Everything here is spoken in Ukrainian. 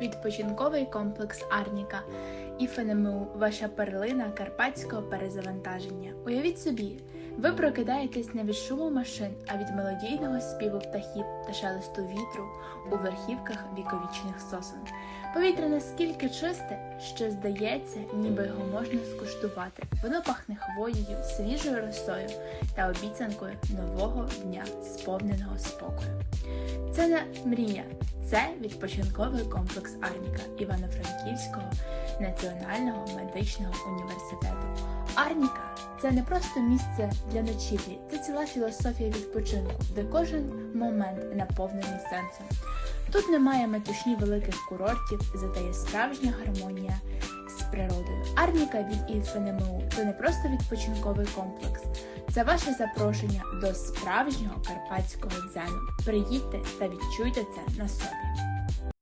Відпочинковий комплекс Арніка і ФНМУ – ваша перлина карпатського перезавантаження. Уявіть собі, ви прокидаєтесь не від шуму машин, а від мелодійного співу птахів та шелесту вітру у верхівках віковічних сосен. Повітря наскільки чисте, що здається, ніби його можна скуштувати. Воно пахне хвоєю, свіжою росою та обіцянкою нового дня, сповненого спокою. Це не мрія, це відпочинковий комплекс Арніка Івано-Франківського національного медичного університету. Арніка це не просто місце для ночівлі, це ціла філософія відпочинку, де кожен момент наповнений сенсом. Тут немає метушні великих курортів, зате є справжня гармонія з природою. Арніка від ІФНМУ це не просто відпочинковий комплекс, це ваше запрошення до справжнього карпатського дзену. Приїдьте та відчуйте це на собі.